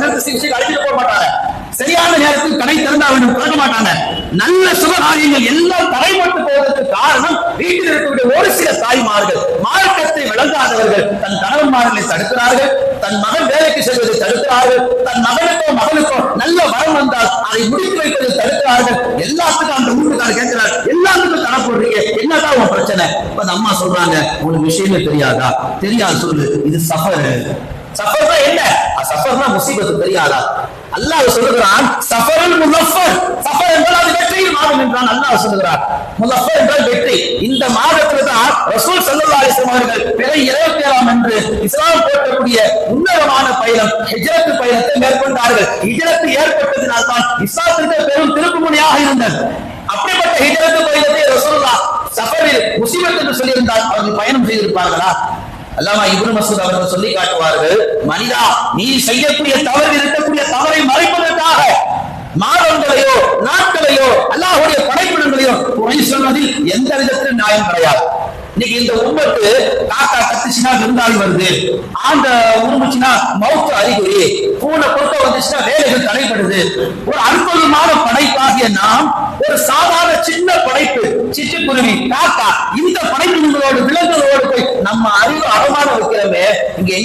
நேரத்துக்கு அழைச்சிட்டு போக மாட்டாங்க. சரியான நேரத்தில் கடை திறந்தா வேண்டும் திறக்க மாட்டாங்க. நல்ல சுபகாரியங்கள் எல்லாம் தடைப்பட்டு போவதற்கு காரணம் வீட்டில் இருக்கக்கூடிய ஒரு சில தாய்மார்கள். மார்க்கத்தை விளங்காதவர்கள். தன் கணவன்மார்களை தடுக்கிறார்கள். தன் மகன் வேலைக்கு செல்வதை தடுக்கிறார்கள். தன் மகனுக்கோ மகளுக்கோ நல்ல வரம் வந்தால் அதை முடித்து வைப்பதை தடுக்கிறார்கள். எல்லாத்துக்கும் அந்த வீட்டுக்காரர் கேட்கிறார் எல்லாத்துக்கும் தடை போடுறீங்க. என்னதான் உன் பிரச்சனை? இப்ப அந்த அம்மா சொல்றாங்க உனக்கு விஷயமே தெரியாதா? தெரியாது சொல்லு. இது சஃபர். சஃபர்னா என்ன? சஃபர்னா முசீபத்து தெரியாதா அல்லாஹ் சொல்லுகிறான் சஃபரன் முலஃபர் சஃபர் என்றால் அது வெற்றியில் மாதம் என்றான் அல்லாஹ் சொல்லுகிறான். முலஃபர் என்றால் வெற்றி. இந்த மாதத்துல தான் ரசூல் ஸல்லல்லாஹு அலிஸ்லாம் அவர்கள் பிறை இருபத்தி ஏழாம் என்று இஸ்லாம் போற்றக்கூடிய உன்னதமான பயணம் ஹிஜரத்து பயணத்தை மேற்கொண்டார்கள். ஹிஜரத்து ஏற்பட்டதினால் தான் இஸ்லாத்திற்கு பெரும் திருப்புமுனையாக இருந்தது. அப்படிப்பட்ட ஹிஜரத்து பயணத்தை ரசூல்லா சஃபரில் முசீபத் என்று சொல்லியிருந்தால் அவர்கள் பயணம் செய்திருப்பார்களா? அல்லாமா இப்னு மசூத் அவர்கள் சொல்லி காட்டுவார்கள் மனிதா நீ செய்யக்கூடிய தவறு இருக்கக்கூடிய தவறை மறைப்பதற்காக மாதங்களையோ நாட்களையோ அல்லாஹுடைய படைப்பிடங்களையோ குறை சொன்னதில் எந்த விதத்திலும் நியாயம் கிடையாது. இன்னைக்கு இந்த உம்மத்து காக்கா கத்துச்சுன்னா விருந்தாளி வருது. ஆண்ட உருமுச்சுன்னா மவுத்து அறிகுறி பூனை கொடுக்க வந்துச்சுன்னா வேலைகள் தடைபடுது. ஒரு அற்புதமான படைப்பாகிய நாம் ஒரு சாதாரண சின்ன படைப்பு சிட்டுக்குருவி காக்கா இந்த படைப்பினங்களோடு விலங்குகளோடு போய் நம்ம அறிவு அவமான வைக்கிறோமே இங்க எங்க